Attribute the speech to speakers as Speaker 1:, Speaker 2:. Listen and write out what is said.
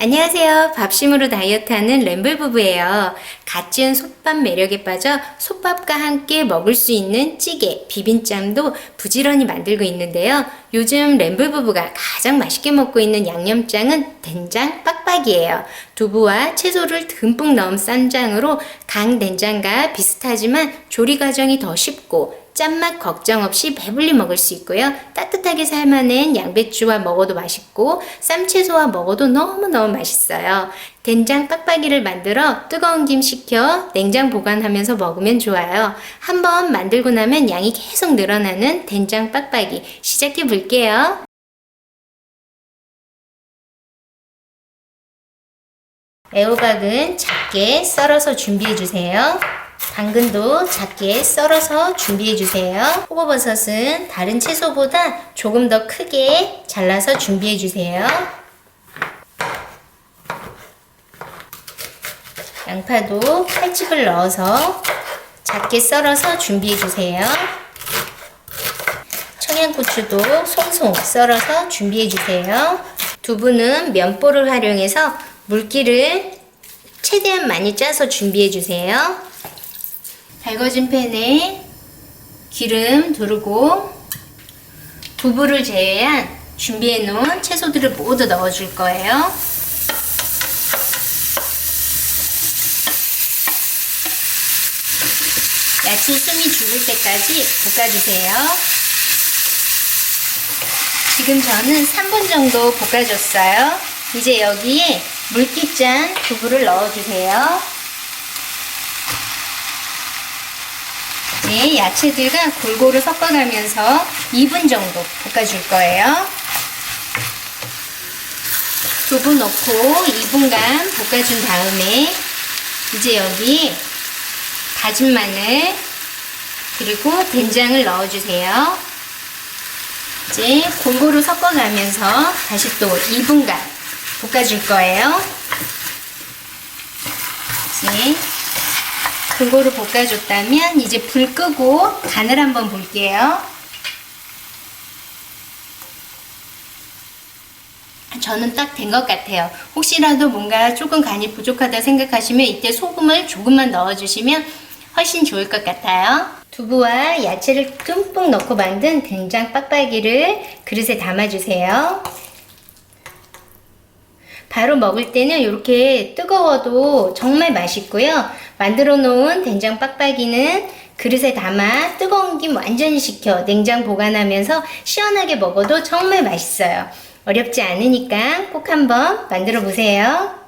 Speaker 1: 안녕하세요. 밥심으로 다이어트하는 램블 부부예요. 갓 지은 솥밥 매력에 빠져 솥밥과 함께 먹을 수 있는 찌개, 비빔짬도 부지런히 만들고 있는데요. 요즘 램블 부부가 가장 맛있게 먹고 있는 양념장은 된장 빡빡이에요. 두부와 채소를 듬뿍 넣은 쌈장으로 강 된장과 비슷하지만 조리 과정이 더 쉽고 짠맛 걱정 없이 배불리 먹을 수 있고요. 따뜻하게 삶아낸 양배추와 먹어도 맛있고 쌈채소와 먹어도 너무너무 맛있어요. 된장 빡빡이를 만들어 뜨거운 김 식혀 냉장 보관하면서 먹으면 좋아요. 한번 만들고 나면 양이 계속 늘어나는 된장 빡빡이 시작해 볼게요. 애호박은 작게 썰어서 준비해 주세요. 당근도 작게 썰어서 준비해 주세요. 호거버섯은 다른 채소보다 조금 더 크게 잘라서 준비해 주세요. 양파도 칼집을 넣어서 작게 썰어서 준비해 주세요. 청양고추도 송송 썰어서 준비해 주세요. 두부는 면보를 활용해서 물기를 최대한 많이 짜서 준비해 주세요. 달궈진 팬에 기름 두르고 두부를 제외한 준비해 놓은 채소들을 모두 넣어 줄 거예요. 야채 숨이 죽을 때까지 볶아주세요. 지금 저는 3분 정도 볶아줬어요. 이제 여기에 물기 짠 두부를 넣어주세요. 이제 야채들과 골고루 섞어가면서 2분 정도 볶아줄 거예요. 두부 넣고 2분간 볶아준 다음에 이제 여기 다진 마늘 그리고 된장을 넣어주세요. 이제 골고루 섞어가면서 다시 또 2분간 볶아줄 거예요. 이제 골고루 볶아줬다면 이제 불 끄고 간을 한번 볼게요. 저는 딱 된 것 같아요. 혹시라도 뭔가 조금 간이 부족하다 생각하시면 이때 소금을 조금만 넣어주시면 훨씬 좋을 것 같아요. 두부와 야채를 듬뿍 넣고 만든 된장 빡빡이를 그릇에 담아주세요. 바로 먹을 때는 이렇게 뜨거워도 정말 맛있고요. 만들어 놓은 된장 빡빡이는 그릇에 담아 뜨거운 김 완전히 식혀 냉장 보관하면서 시원하게 먹어도 정말 맛있어요. 어렵지 않으니까 꼭 한번 만들어 보세요.